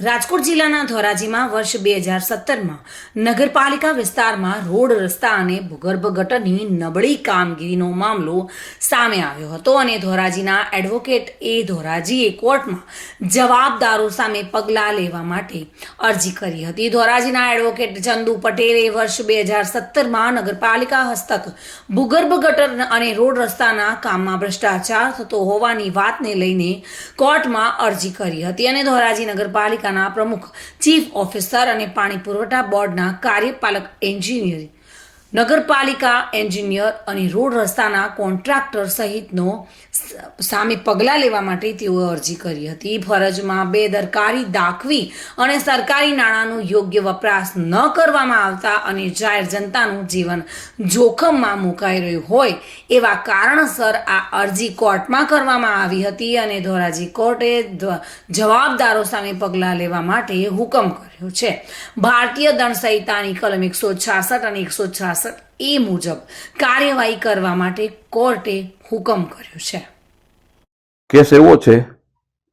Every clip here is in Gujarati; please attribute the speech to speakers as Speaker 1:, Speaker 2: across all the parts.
Speaker 1: રાજકોટ જિલ્લાના ધોરાજીમાં વર્ષ બે હજાર સત્તરમાં નગરપાલિકા વિસ્તારમાં રોડ રસ્તા અને ભૂગર્ભ ગટરની નબળી કામગીરીનો મામલો સામે આવ્યો હતો અને ધોરાજીના એડવોકેટ એ ધોરાજીએ કોર્ટમાં જવાબદારો સામે પગલાં લેવા માટે અરજી કરી હતી. ધોરાજીના એડવોકેટ ચંદુ પટેલે વર્ષ બે હજાર સત્તરમાં નગરપાલિકા હસ્તક ભૂગર્ભ ગટર અને રોડ રસ્તાના કામમાં ભ્રષ્ટાચાર થતો હોવાની વાતને લઈને કોર્ટમાં અરજી કરી હતી અને ધોરાજી નગરપાલિકાના પ્રમુખ ચીફ ઓફિસર અને પાણી પુરવઠા બોર્ડના કાર્યપાલક એન્જિનિયર નગરપાલિકા એન્જિનિયર અને રોડ રસ્તાના કોન્ટ્રાક્ટર સહિતનો સામે પગલાં લેવા માટે તેઓએ અરજી કરી હતી. ફરજમાં બેદરકારી દાખવી અને સરકારી નાણાંનો યોગ્ય વપરાશ ન કરવામાં આવતા અને જાહેર જનતાનું જીવન જોખમમાં મુકાઈ રહ્યું હોય એવા કારણસર આ અરજી કોર્ટમાં કરવામાં આવી હતી અને ધોરાજી કોર્ટે જવાબદારો સામે પગલાં લેવા માટે હુકમ કર્યો છે. ભારતીય દંડ સંહિતાની કલમ એકસો છાસઠ અને એકસો છાસઠ એ મુજબ કાર્યવાહી કરવા માટે કોર્ટે હુકમ કર્યો છે.
Speaker 2: કેસ એવો છે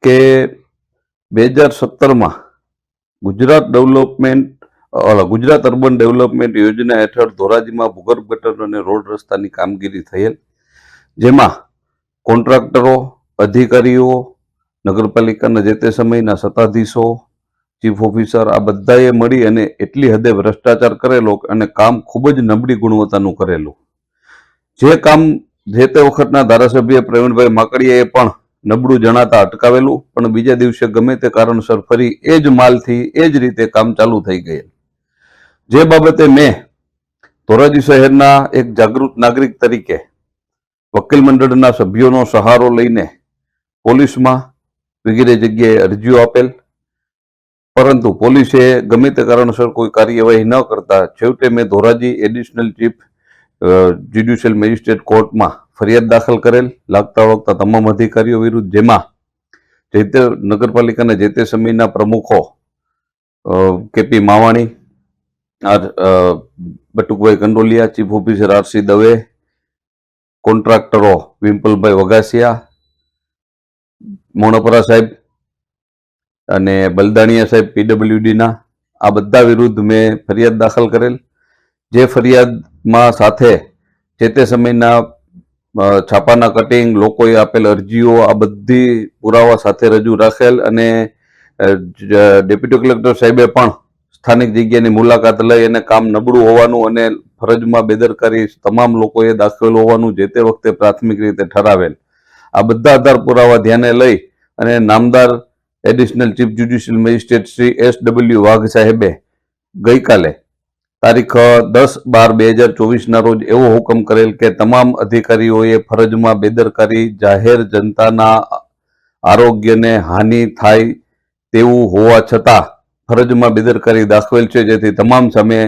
Speaker 2: કે બે હજાર સત્તરમાં Gujarat development Gujarat urban development યોજના હેઠળ ધોરાજીમાં ભૂગર્ભ ગટર અને રોડ રસ્તાની કામગીરી થયેલ, જેમાં કોન્ટ્રાક્ટરો, અધિકારીઓ, નગરપાલિકાના જે તે સમયના સત્તાધીશો ચીફ ઓફિસર આ બધાએ મળી અને એટલી હદે ભ્રષ્ટાચાર કરેલો અને કામ ખૂબ જ નબળી ગુણવત્તાનું કરેલું. જે કામ જે તે વખતના ધારાસભ્ય પ્રવીણભાઈ માકડીયાએ પણ નબળું જણાતા અટકાવેલું, પણ બીજા દિવસે ગમે તે કારણસર ફરી એ જ માલથી એ જ રીતે કામ ચાલુ થઈ ગયેલ. જે બાબતે મેં ધોરાજી શહેરના એક જાગૃત નાગરિક તરીકે વકીલ મંડળના સભ્યોનો સહારો લઈને પોલીસમાં વગેરે જગ્યાએ અરજીઓ આપેલ પરંતુ પોલીસે ગમે તે કારણસર કોઈ કાર્યવાહી ન કરતા છેવટે મેં Dhoraji additional chief judicial magistrate કોર્ટમાં ફરિયાદ દાખલ કરેલ, લાગતા વળગતા તમામ અધિકારીઓ વિરુદ્ધ, જેમાં જે તે નગરપાલિકાના જે તે સમયના પ્રમુખો K P Mavani, R Batukbhai Kandoliya, chief officer R C Dave, કોન્ટ્રાક્ટરો Vimpalbhai Vagasiya Monpara સાહેબ અને બલદાણિયા સાહેબ પીડબ્લ્યુડીના આ બધા વિરુદ્ધ મેં ફરિયાદ દાખલ કરેલ. જે ફરિયાદમાં સાથે જે તે સમયના છાપાના કટિંગ, લોકોએ આપેલ અરજીઓ, આ બધી પુરાવા સાથે રજૂ રાખેલ અને ડેપ્યુટી કલેક્ટર સાહેબે પણ સ્થાનિક જગ્યાની મુલાકાત લઈ અને કામ નબળું હોવાનું અને ફરજમાં બેદરકારી તમામ લોકોએ દાખવેલ હોવાનું જે તે વખતે પ્રાથમિક રીતે ઠરાવેલ. આ બધા આધાર પુરાવા ધ્યાને લઈ અને નામદાર additional chief judicial magistrate Shri S W Vagh સાહેબે ગઈકાલે તારીખ દસ બાર બે હજાર ચોવીસના રોજ એવો હુકમ કરેલ કે તમામ અધિકારીઓએ ફરજમાં બેદરકારી જાહેર જનતાના આરોગ્યને હાનિ થાય તેવું હોવા છતાં ફરજમાં બેદરકારી દાખવેલ છે. જેથી તમામ સામે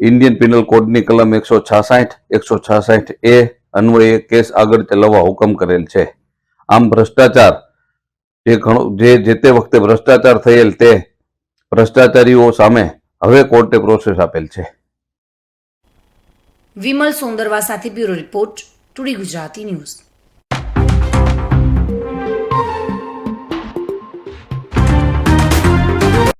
Speaker 2: ઇન્ડિયન પિનલ કોડની કલમ એકસો છાસઠ એકસો છાસઠ એ અન્વયે કેસ આગળ ચલાવવા હુકમ કરેલ છે. આમ ભ્રષ્ટાચાર જે ઘણો, જે જે તે વખતે ભ્રષ્ટાચાર થયેલ તે ભ્રષ્ટાચારીઓ સામે હવે કોર્ટે પ્રોસેસ આપેલ છે.
Speaker 1: વિમલ સોંદરવા સાથે bureau report, today Gujarati news.